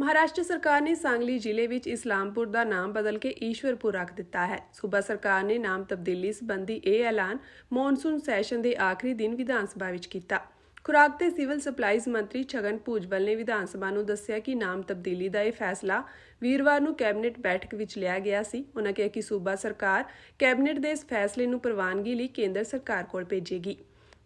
ਮਹਾਰਾਸ਼ਟਰ ਸਰਕਾਰ ਨੇ ਸਾਂਗਲੀ ਜ਼ਿਲ੍ਹੇ ਵਿੱਚ ਇਸਲਾਮਪੁਰ ਦਾ ਨਾਮ ਬਦਲ ਕੇ ਈਸ਼ਵਰਪੁਰ ਰੱਖ ਦਿੱਤਾ ਹੈ। ਸੂਬਾ ਸਰਕਾਰ ਨੇ ਨਾਮ ਤਬਦੀਲੀ ਸੰਬੰਧੀ ਇਹ ਐਲਾਨ ਮੌਨਸੂਨ ਸੈਸ਼ਨ ਦੇ ਆਖਰੀ ਦਿਨ ਵਿਧਾਨ ਸਭਾ ਵਿੱਚ ਕੀਤਾ। ਖੁਰਾਕ ਤੇ ਸਿਵਲ ਸਪਲਾਈਜ਼ ਮੰਤਰੀ ਛਗਨ ਭੁਜਬਲ ਨੇ ਵਿਧਾਨ ਸਭਾ ਨੂੰ ਦੱਸਿਆ ਕਿ ਨਾਮ ਤਬਦੀਲੀ ਦਾ ਇਹ ਫੈਸਲਾ ਵੀਰਵਾਰ ਨੂੰ ਕੈਬਨਿਟ ਬੈਠਕ ਵਿੱਚ ਲਿਆ ਗਿਆ ਸੀ। ਉਨ੍ਹਾਂ ਕਿਹਾ ਕਿ ਸੂਬਾ ਸਰਕਾਰ ਕੈਬਨਿਟ ਦੇ ਇਸ ਫੈਸਲੇ ਨੂੰ ਪ੍ਰਵਾਨਗੀ ਲਈ ਕੇਂਦਰ ਸਰਕਾਰ ਕੋਲ ਭੇਜੇਗੀ।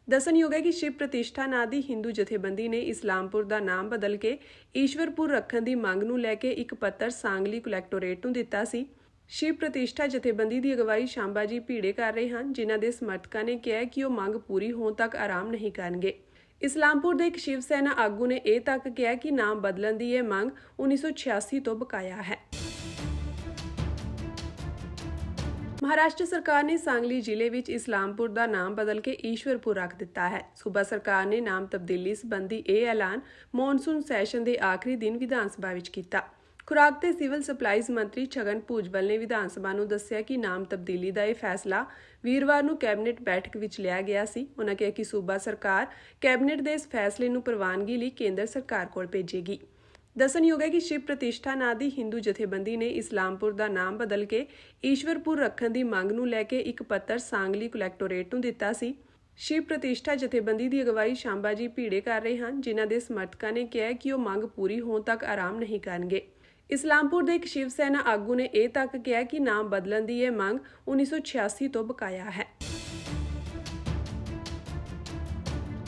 ਦੱਸਣਯੋਗ ਹੈ ਕਿ ਸ਼ਿਵ ਪ੍ਰਤਿਸ਼ਠਾ ਨਾਂ ਹਿੰਦੂ ਜਥੇਬੰਦੀ ਨੇ ਇਸਲਾਮਪੁਰ ਦਾ ਨਾਮ ਬਦਲ ਕੇ ਈਸ਼ਵਰਪੁਰ ਰੱਖਣ ਦੀ ਮੰਗ ਨੂੰ ਲੈ ਕੇ ਇੱਕ ਪੱਤਰ ਸਾਂਗਲੀ ਕਲੈਕਟੋਰੇਟ ਨੂੰ ਦਿੱਤਾ ਸੀ। ਸ਼ਿਵ ਪ੍ਰਤਿਸ਼ਠਾ ਜਥੇਬੰਦੀ ਦੀ ਅਗਵਾਈ ਸ਼ਾਂਬਾ ਜੀ ਭੀੜੇ ਕਰ ਰਹੇ ਹਨ, ਜਿਨ੍ਹਾਂ ਦੇ ਸਮਰਥਕਾਂ ਨੇ ਕਿਹਾ ਕਿ ਉਹ ਮੰਗ ਪੂਰੀ ਹੋਣ ਤੱਕ ਆਰਾਮ ਨਹੀਂ ਕਰਨਗੇ। ਇਸਲਾਮਪੁਰ ਦੇ ਇੱਕ ਸ਼ਿਵ ਸੈਨਾ ਆਗੂ ਨੇ ਇਹ ਤੱਕ ਕਿਹਾ ਕਿ ਨਾਮ ਬਦਲਣ ਦੀ ਇਹ ਮੰਗ 1986 ਤੋਂ ਬਕਾਇਆ ਹੈ। ਮਹਾਰਾਸ਼ਟਰ ਸਰਕਾਰ ਨੇ ਸਾਂਗਲੀ ਜ਼ਿਲ੍ਹੇ ਵਿੱਚ ਇਸਲਾਮਪੁਰ ਦਾ ਨਾਮ ਬਦਲ ਕੇ ਈਸ਼ਵਰਪੁਰ ਰੱਖ ਦਿੱਤਾ ਹੈ। ਸੂਬਾ ਸਰਕਾਰ ਨੇ ਨਾਮ ਤਬਦੀਲੀ ਸੰਬੰਧੀ ਇਹ ਐਲਾਨ ਮੌਨਸੂਨ ਸੈਸ਼ਨ ਦੇ ਆਖਰੀ ਦਿਨ ਵਿਧਾਨ ਸਭਾ ਵਿੱਚ ਕੀਤਾ। ਖੁਰਾਕ ਤੇ ਸਿਵਲ ਸਪਲਾਈਜ਼ ਮੰਤਰੀ ਛਗਨ ਭੁਜਬਲ ਨੇ ਵਿਧਾਨ ਸਭਾ ਨੂੰ ਦੱਸਿਆ ਕਿ ਨਾਮ ਤਬਦੀਲੀ ਦਾ ਇਹ ਫੈਸਲਾ ਵੀਰਵਾਰ ਨੂੰ ਕੈਬਨਿਟ ਬੈਠਕ ਵਿੱਚ ਲਿਆ ਗਿਆ ਸੀ। ਉਨ੍ਹਾਂ ਕਿਹਾ ਕਿ ਸੂਬਾ ਸਰਕਾਰ ਕੈਬਨਿਟ ਦੇ ਇਸ ਫੈਸਲੇ ਨੂੰ ਪ੍ਰਵਾਨਗੀ ਲਈ ਕੇਂਦਰ ਸਰਕਾਰ ਕੋਲ ਭੇਜੇਗੀ। ਦੱਸਣਯੋਗ ਹੈ ਕਿ ਸ਼ਿਵ ਪ੍ਰਤਿਸ਼ਠਾ ਨਾਂ ਦੀ ਹਿੰਦੂ ਜਥੇਬੰਦੀ ਨੇ ਇਸਲਾਮਪੁਰ ਦਾ ਨਾਮ ਬਦਲ ਕੇ ਈਸ਼ਵਰਪੁਰ ਰੱਖਣ ਦੀ ਮੰਗ ਨੂੰ ਲੈ ਕੇ ਇੱਕ ਪੱਤਰ ਸਾਂਗਲੀ ਕਲੈਕਟੋਰੇਟ ਨੂੰ ਦਿੱਤਾ ਸੀ। ਸ਼ਿਵ ਪ੍ਰਤਿਸ਼ਠਾ ਜਥੇਬੰਦੀ ਦੀ ਅਗਵਾਈ ਸ਼ਾਂਬਾ ਜੀ ਭੀੜੇ ਕਰ ਰਹੇ ਹਨ, ਜਿਨ੍ਹਾਂ ਦੇ ਸਮਰਥਕਾਂ ਨੇ ਕਿਹਾ ਕਿ ਉਹ ਮੰਗ ਪੂਰੀ ਹੋਣ ਤੱਕ ਆਰਾਮ ਨਹੀਂ ਕਰਨਗੇ। ਇਸਲਾਮਪੁਰ ਦੇ ਇੱਕ ਸ਼ਿਵ ਸੈਨਾ ਆਗੂ ਨੇ ਇਹ ਤੱਕ ਕਿਹਾ ਕਿ ਨਾਮ ਬਦਲਣ ਦੀ ਇਹ ਮੰਗ 1986 ਤੋਂ ਬਕਾਇਆ ਹੈ।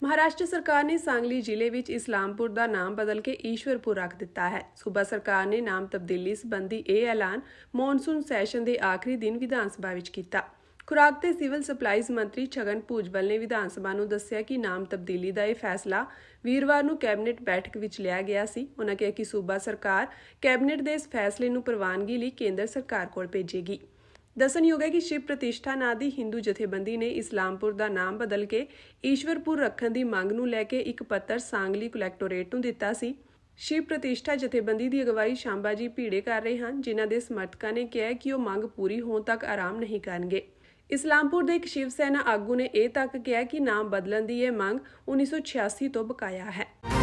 ਮਹਾਰਾਸ਼ਟਰ ਸਰਕਾਰ ਨੇ ਸਾਂਗਲੀ ਜ਼ਿਲ੍ਹੇ ਵਿੱਚ ਇਸਲਾਮਪੁਰ ਦਾ ਨਾਮ ਬਦਲ ਕੇ ਈਸ਼ਵਰਪੁਰ ਰੱਖ ਦਿੱਤਾ ਹੈ। ਸੂਬਾ ਸਰਕਾਰ ਨੇ ਨਾਮ ਤਬਦੀਲੀ ਸੰਬੰਧੀ ਇਹ ਐਲਾਨ ਮੌਨਸੂਨ ਸੈਸ਼ਨ ਦੇ ਆਖਰੀ ਦਿਨ ਵਿਧਾਨ ਸਭਾ ਵਿੱਚ ਕੀਤਾ। ਖੁਰਾਕ ਤੇ ਸਿਵਲ ਸਪਲਾਈਜ਼ ਮੰਤਰੀ ਛਗਨ ਭੁਜਬਲ ਨੇ ਵਿਧਾਨ ਸਭਾ ਨੂੰ ਦੱਸਿਆ ਕਿ ਨਾਮ ਤਬਦੀਲੀ ਦਾ ਇਹ ਫੈਸਲਾ ਵੀਰਵਾਰ ਨੂੰ ਕੈਬਨਿਟ ਬੈਠਕ ਵਿੱਚ ਲਿਆ ਗਿਆ ਸੀ। ਉਨ੍ਹਾਂ ਕਿਹਾ ਕਿ ਸੂਬਾ ਸਰਕਾਰ ਕੈਬਨਿਟ ਦੇ ਇਸ ਫੈਸਲੇ ਨੂੰ ਪ੍ਰਵਾਨਗੀ ਲਈ ਕੇਂਦਰ ਸਰਕਾਰ ਕੋਲ ਭੇਜੇਗੀ। ਦੱਸਣਯੋਗ ਹੈ ਕਿ ਸ਼ਿਵ ਪ੍ਰਤਿਸ਼ਠਾ ਨਾਂ ਦੀ ਹਿੰਦੂ ਜਥੇਬੰਦੀ ਨੇ ਇਸਲਾਮਪੁਰ ਦਾ ਨਾਮ ਬਦਲ ਕੇ ਈਸ਼ਵਰਪੁਰ ਰੱਖਣ ਦੀ ਮੰਗ ਨੂੰ ਲੈ ਕੇ ਇੱਕ ਪੱਤਰ ਸਾਂਗਲੀ ਕਲੈਕਟੋਰੇਟ ਨੂੰ ਦਿੱਤਾ ਸੀ। ਸ਼ਿਵ ਪ੍ਰਤਿਸ਼ਠਾ ਜਥੇਬੰਦੀ ਦੀ ਅਗਵਾਈ ਸ਼ਾਂਬਾ ਜੀ ਭੀੜੇ ਕਰ ਰਹੇ ਹਨ, ਜਿਨ੍ਹਾਂ ਦੇ ਸਮਰਥਕਾਂ ਨੇ ਕਿਹਾ ਕਿ ਉਹ ਮੰਗ ਪੂਰੀ ਹੋਣ ਤੱਕ ਆਰਾਮ ਨਹੀਂ ਕਰਨਗੇ। ਇਸਲਾਮਪੁਰ ਦੇ ਇੱਕ ਸ਼ਿਵ ਸੈਨਾ ਆਗੂ ਨੇ ਇਹ ਤੱਕ ਕਿਹਾ ਕਿ ਨਾਮ ਬਦਲਣ ਦੀ ਇਹ ਮੰਗ 1986 ਤੋਂ ਬਕਾਇਆ ਹੈ।